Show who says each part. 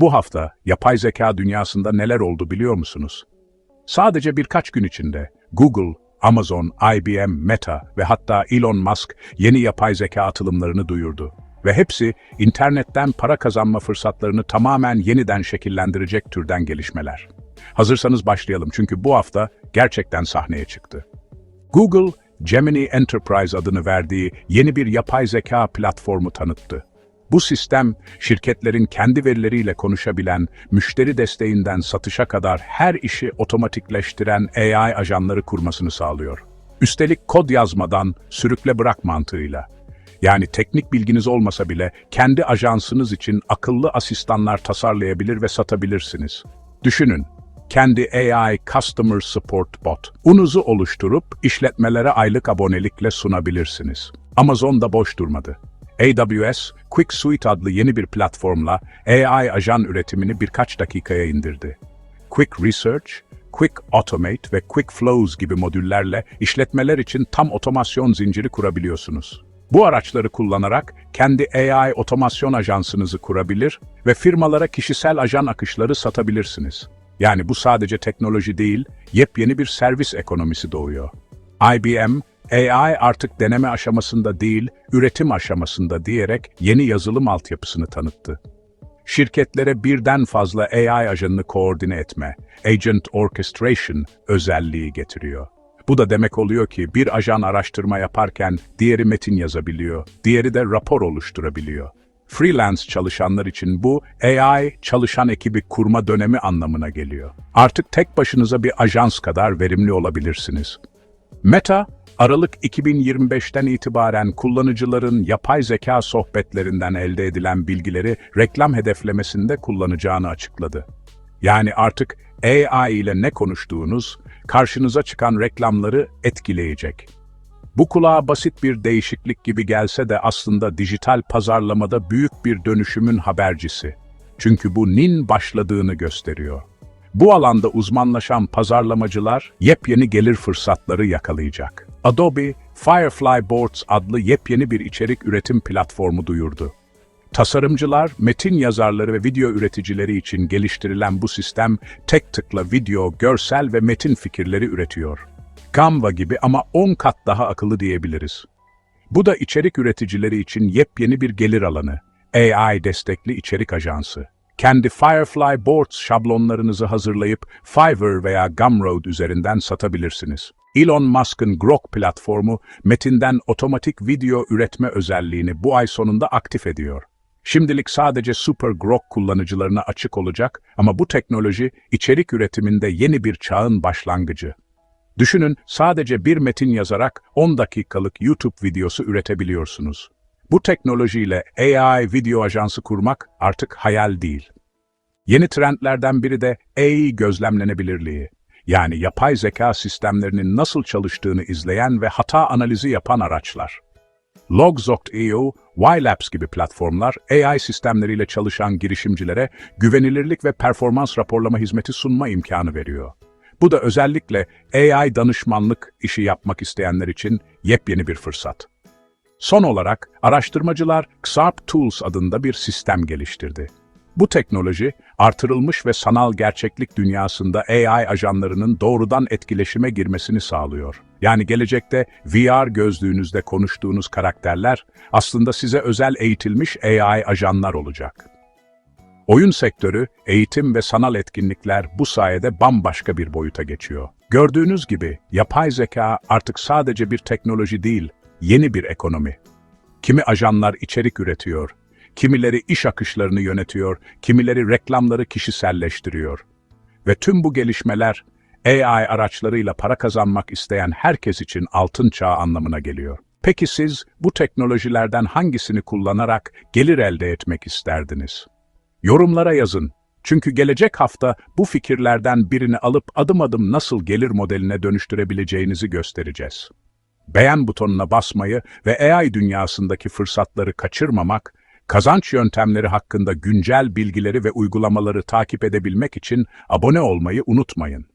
Speaker 1: Bu hafta yapay zeka dünyasında neler oldu biliyor musunuz? Sadece birkaç gün içinde Google, Amazon, IBM, Meta ve hatta Elon Musk yeni yapay zeka atılımlarını duyurdu. Ve hepsi internetten para kazanma fırsatlarını tamamen yeniden şekillendirecek türden gelişmeler. Hazırsanız başlayalım çünkü bu hafta gerçekten sahneye çıktı. Google, Gemini Enterprise adını verdiği yeni bir yapay zeka platformu tanıttı. Bu sistem, şirketlerin kendi verileriyle konuşabilen, müşteri desteğinden satışa kadar her işi otomatikleştiren AI ajanları kurmasını sağlıyor. Üstelik kod yazmadan sürükle bırak mantığıyla. Yani teknik bilginiz olmasa bile kendi ajansınız için akıllı asistanlar tasarlayabilir ve satabilirsiniz. Düşünün, kendi AI Customer Support Bot. Unuzu oluşturup işletmelere aylık abonelikle sunabilirsiniz. Amazon da boş durmadı. AWS, Quick Suite adlı yeni bir platformla AI ajan üretimini birkaç dakikaya indirdi. Quick Research, Quick Automate ve Quick Flows gibi modüllerle işletmeler için tam otomasyon zinciri kurabiliyorsunuz. Bu araçları kullanarak kendi AI otomasyon ajansınızı kurabilir ve firmalara kişisel ajan akışları satabilirsiniz. Yani bu sadece teknoloji değil, yepyeni bir servis ekonomisi doğuyor. IBM, AI artık deneme aşamasında değil, üretim aşamasında diyerek yeni yazılım altyapısını tanıttı. Şirketlere birden fazla AI ajanını koordine etme, Agent Orchestration özelliği getiriyor. Bu da demek oluyor ki bir ajan araştırma yaparken diğeri metin yazabiliyor, diğeri de rapor oluşturabiliyor. Freelance çalışanlar için bu AI çalışan ekibi kurma dönemi anlamına geliyor. Artık tek başınıza bir ajans kadar verimli olabilirsiniz. Meta, Aralık 2025'ten itibaren kullanıcıların yapay zeka sohbetlerinden elde edilen bilgileri reklam hedeflemesinde kullanacağını açıkladı. Yani artık AI ile ne konuştuğunuz, karşınıza çıkan reklamları etkileyecek. Bu kulağa basit bir değişiklik gibi gelse de aslında dijital pazarlamada büyük bir dönüşümün habercisi. Çünkü bu nin başladığını gösteriyor. Bu alanda uzmanlaşan pazarlamacılar yepyeni gelir fırsatları yakalayacak. Adobe, Firefly Boards adlı yepyeni bir içerik üretim platformu duyurdu. Tasarımcılar, metin yazarları ve video üreticileri için geliştirilen bu sistem tek tıkla video, görsel ve metin fikirleri üretiyor. Canva gibi ama 10 kat daha akıllı diyebiliriz. Bu da içerik üreticileri için yepyeni bir gelir alanı. AI destekli içerik ajansı. Kendi Firefly Boards şablonlarınızı hazırlayıp Fiverr veya Gumroad üzerinden satabilirsiniz. Elon Musk'ın Grok platformu metinden otomatik video üretme özelliğini bu ay sonunda aktif ediyor. Şimdilik sadece Super Grok kullanıcılarına açık olacak ama bu teknoloji içerik üretiminde yeni bir çağın başlangıcı. Düşünün sadece bir metin yazarak 10 dakikalık YouTube videosu üretebiliyorsunuz. Bu teknolojiyle AI video ajansı kurmak artık hayal değil. Yeni trendlerden biri de AI gözlemlenebilirliği. Yani yapay zeka sistemlerinin nasıl çalıştığını izleyen ve hata analizi yapan araçlar. Logzoct.io, YLabs gibi platformlar AI sistemleriyle çalışan girişimcilere güvenilirlik ve performans raporlama hizmeti sunma imkanı veriyor. Bu da özellikle AI danışmanlık işi yapmak isteyenler için yepyeni bir fırsat. Son olarak araştırmacılar XARP Tools adında bir sistem geliştirdi. Bu teknoloji, artırılmış ve sanal gerçeklik dünyasında AI ajanlarının doğrudan etkileşime girmesini sağlıyor. Yani gelecekte VR gözlüğünüzde konuştuğunuz karakterler aslında size özel eğitilmiş AI ajanlar olacak. Oyun sektörü, eğitim ve sanal etkinlikler bu sayede bambaşka bir boyuta geçiyor. Gördüğünüz gibi yapay zeka artık sadece bir teknoloji değil, yeni bir ekonomi. Kimi ajanlar içerik üretiyor, kimileri iş akışlarını yönetiyor, kimileri reklamları kişiselleştiriyor. Ve tüm bu gelişmeler AI araçlarıyla para kazanmak isteyen herkes için altın çağ anlamına geliyor. Peki siz bu teknolojilerden hangisini kullanarak gelir elde etmek isterdiniz? Yorumlara yazın. Çünkü gelecek hafta bu fikirlerden birini alıp adım adım nasıl gelir modeline dönüştürebileceğinizi göstereceğiz. Beğen butonuna basmayı ve AI dünyasındaki fırsatları kaçırmamak, kazanç yöntemleri hakkında güncel bilgileri ve uygulamaları takip edebilmek için abone olmayı unutmayın.